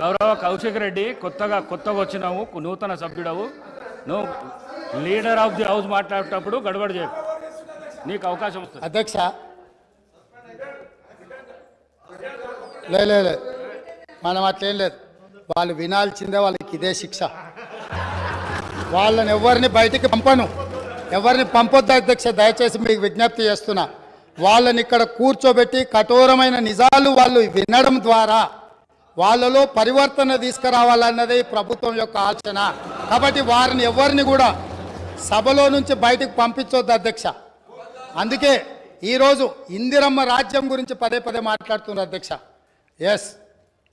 గౌరవ కౌశిక్ రెడ్డి కొత్తగా కొత్తగా వచ్చినావు నూతన సభ్యుడవు. నువ్వు లీడర్ ఆఫ్ ది హౌస్ మాట్లాడేటప్పుడు గడబడి చేయ. నీకు అవకాశం వస్తుంది. అధ్యక్ష. లే లే లే. మనం అట్లేం లేదు. వాళ్ళు వినాల్సిందే వాళ్ళకి ఇదే శిక్ష. వాళ్ళని ఎవరిని బయటికి పంపను. ఎవరిని పంపొద్దు అధ్యక్ష దయచేసి మీకు విజ్ఞప్తి చేస్తున్నా. వాళ్ళని ఇక్కడ కూర్చోబెట్టి కఠోరమైన నిజాలు వాళ్ళు వినడం ద్వారా వాళ్ళలో పరివర్తన తీసుకురావాలన్నదే ప్రభుత్వం యొక్క ఆలోచన. కాబట్టి వారిని ఎవరిని కూడా సభలో నుంచి బయటకు పంపించొద్దు అధ్యక్ష. అందుకే ఈరోజు ఇందిరమ్మ రాజ్యం గురించి పదే పదే మాట్లాడుతున్నారు అధ్యక్ష. ఎస్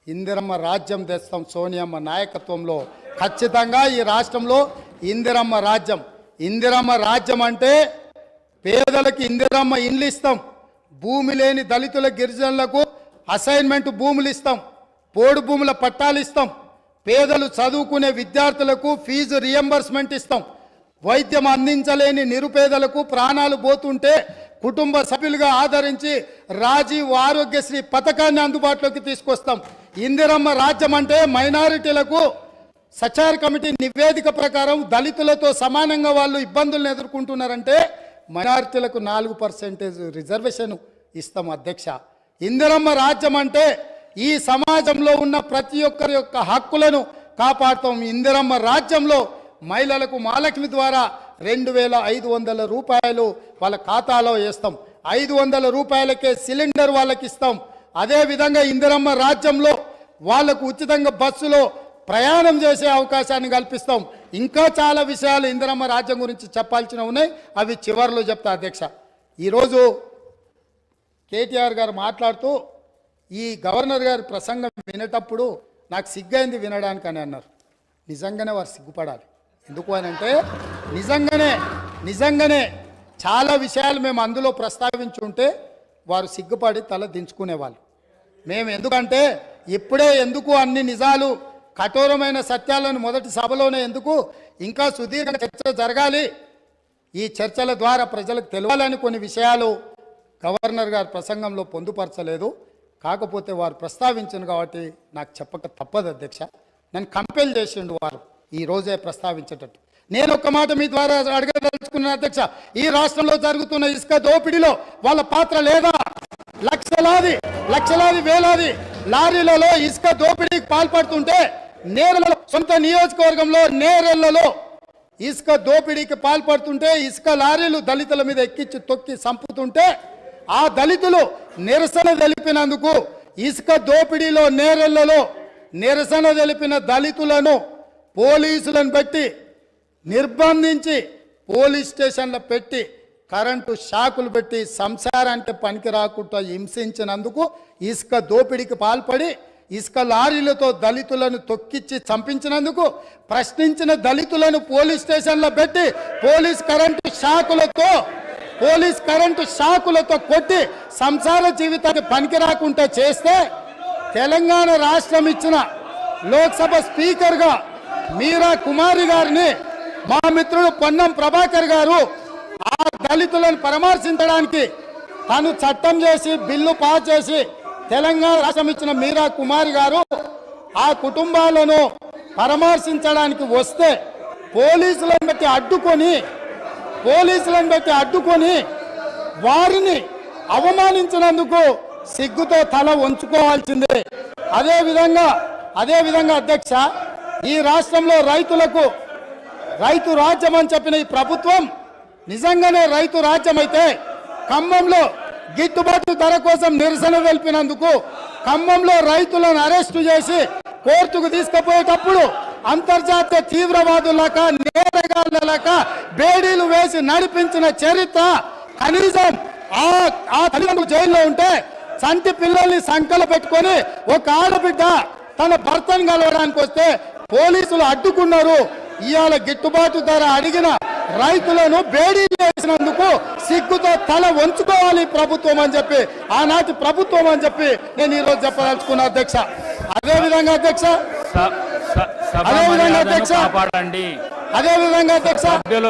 ఇందిరమ్మ రాజ్యం తెస్తాం సోనియమ్మ నాయకత్వంలో. ఖచ్చితంగా ఈ రాష్ట్రంలో ఇందిరమ్మ రాజ్యం. ఇందిరమ్మ రాజ్యం అంటే పేదలకు ఇందిరమ్మ ఇండ్లు ఇస్తాం. భూమి లేని దళితుల గిరిజనులకు అసైన్మెంట్ భూములు ఇస్తాం. పోడు భూముల పట్టాలు ఇస్తాం. పేదలు చదువుకునే విద్యార్థులకు ఫీజు రియంబర్స్మెంట్ ఇస్తాం. వైద్యం అందించలేని నిరుపేదలకు ప్రాణాలు పోతుంటే కుటుంబ సభ్యులుగా ఆదరించి రాజీవ్ ఆరోగ్యశ్రీ పథకాన్ని అందుబాటులోకి తీసుకొస్తాం. ఇందిరమ్మ రాజ్యం అంటే మైనారిటీలకు సచార్ కమిటీ నివేదిక ప్రకారం దళితులతో సమానంగా వాళ్ళు ఇబ్బందులను ఎదుర్కొంటున్నారంటే మైనారిటీలకు నాలుగు పర్సెంటేజ్ రిజర్వేషన్ ఇస్తాం అధ్యక్ష. ఇందిరమ్మ రాజ్యం అంటే ఈ సమాజంలో ఉన్న ప్రతి ఒక్కరి యొక్క హక్కులను కాపాడుతాం. ఇందిరమ్మ రాజ్యంలో మహిళలకు మహాలక్ష్మి ద్వారా రెండు వేల ఐదు వందల రూపాయలు వాళ్ళ ఖాతాలో వేస్తాం. ఐదు వందల రూపాయలకే సిలిండర్ వాళ్ళకి ఇస్తాం. అదేవిధంగా ఇందిరమ్మ రాజ్యంలో వాళ్ళకు ఉచితంగా బస్సులో ప్రయాణం చేసే అవకాశాన్ని కల్పిస్తాం. ఇంకా చాలా విషయాలు ఇందిరమ్మ రాజ్యం గురించి చెప్పాల్సిన ఉన్నాయి. అవి చివరిలో చెప్తా అధ్యక్ష. ఈరోజు కేటీఆర్ గారు మాట్లాడుతూ ఈ గవర్నర్ గారి ప్రసంగం వినేటప్పుడు నాకు సిగ్గైంది వినడానికి అని అన్నారు. నిజంగానే వారు సిగ్గుపడాలి. ఎందుకు అని అంటే నిజంగానే నిజంగానే చాలా విషయాలు మేము అందులో ప్రస్తావించుంటే వారు సిగ్గుపడి తల దించుకునేవాళ్ళు. మేము ఎందుకంటే ఇప్పుడే ఎందుకు అన్ని నిజాలు కఠోరమైన సత్యాలను మొదటి సభలోనే ఎందుకు ఇంకా సుదీర్ఘ చర్చ జరగాలి? ఈ చర్చల ద్వారా ప్రజలకు తెలియాలని కొన్ని విషయాలు గవర్నర్ గారి ప్రసంగంలో పొందుపరచలేదు. కాకపోతే వారు ప్రస్తావించను కాబట్టి నాకు చెప్పక తప్పదు అధ్యక్ష. నన్ను కంపెల్ చేసిండు వారు ఈ రోజే ప్రస్తావించేటట్టు. నేను ఒక మాట మీ ద్వారా అడగదలుచుకున్నాను అధ్యక్ష. ఈ రాష్ట్రంలో జరుగుతున్న ఇసుక దోపిడీలో వాళ్ళ పాత్ర లేదా? లక్షలాది లక్షలాది వేలాది లారీలలో ఇసుక దోపిడీకి పాల్పడుతుంటే నేరలలో సొంత నియోజకవర్గంలో నేరలలో ఇసుక దోపిడీకి పాల్పడుతుంటే ఇసుక లారీలు దళితుల మీద ఎక్కించి తొక్కి చంపుతుంటే ఆ దళితులు నిరసన తెలిపినందుకు ఇసుక దోపిడీలో నేరెళ్ళలో నిరసన తెలిపిన దళితులను పోలీసులను పెట్టి నిర్బంధించి పోలీస్ స్టేషన్లో పెట్టి కరెంటు షాకులు పెట్టి సంసారానికి పనికి రాకుండా హింసించినందుకు ఇసుక దోపిడీకి పాల్పడి ఇసుక లారీలతో దళితులను తొక్కిచ్చి చంపించినందుకు ప్రశ్నించిన దళితులను పోలీస్ స్టేషన్లో పెట్టి పోలీస్ కరెంటు షాకులతో పోలీస్ కరెంటు షాకులతో కొట్టి సంసార జీవితానికి పనికి రాకుండా చేస్తే తెలంగాణ రాష్ట్రం ఇచ్చిన లోక్సభ స్పీకర్గా మీరా కుమారి గారిని మా మిత్రుడు పొన్నం ప్రభాకర్ గారు ఆ దళితులను పరామర్శించడానికి తను చట్టం చేసి బిల్లు పాస్ చేసి తెలంగాణ రాష్ట్రం ఇచ్చిన మీరా కుమారి గారు ఆ కుటుంబాలను పరామర్శించడానికి వస్తే పోలీసులను బట్టి అడ్డుకొని పోలీసులను పెట్టి అడ్డుకొని వారిని అవమానించినందుకు సిగ్గుతో తల ఉంచుకోవాల్సిందే అదే విధంగా అదే విధంగా అధ్యక్ష ఈ రాష్ట్రంలో రైతులకు రైతు రాజ్యం అని చెప్పిన ఈ ప్రభుత్వం నిజంగానే రైతు రాజ్యం అయితే ఖమ్మంలో గిట్టుబాటు ధర కోసం నిరసన తెలిపినందుకు ఖమ్మంలో రైతులను అరెస్టు చేసి కోర్టుకు తీసుకుపోయేటప్పుడు అంతర్జాతీయ తీవ్రవాదులక నేరగాళ్ళక బేడీలు వేసి నడిపించిన చరిత్ర కనీసం ఆ ఆ తల్లిదండ్రులు జైల్లో ఉంటే చంటి పిల్లల్ని సంకల పెట్టుకొని ఒక ఆడబిడ్డ తన భర్తను కలవడానికి వస్తే పోలీసులు అడ్డుకున్నారు. ఇవాళ గిట్టుబాటు ధర అడిగిన రైతులను బేడీ చేసినందుకు సిగ్గుతో తల వంచుకోవాలి ప్రభుత్వం అని చెప్పి ఆనాటి ప్రభుత్వం అని చెప్పి నేను ఈరోజు చెప్పదలుచుకున్నా అధ్యక్ష. అదేవిధంగా అధ్యక్ష? స- అదే విధంగా అధ్యక్ష. అదే విధంగా అధ్యక్ష సభ్యులు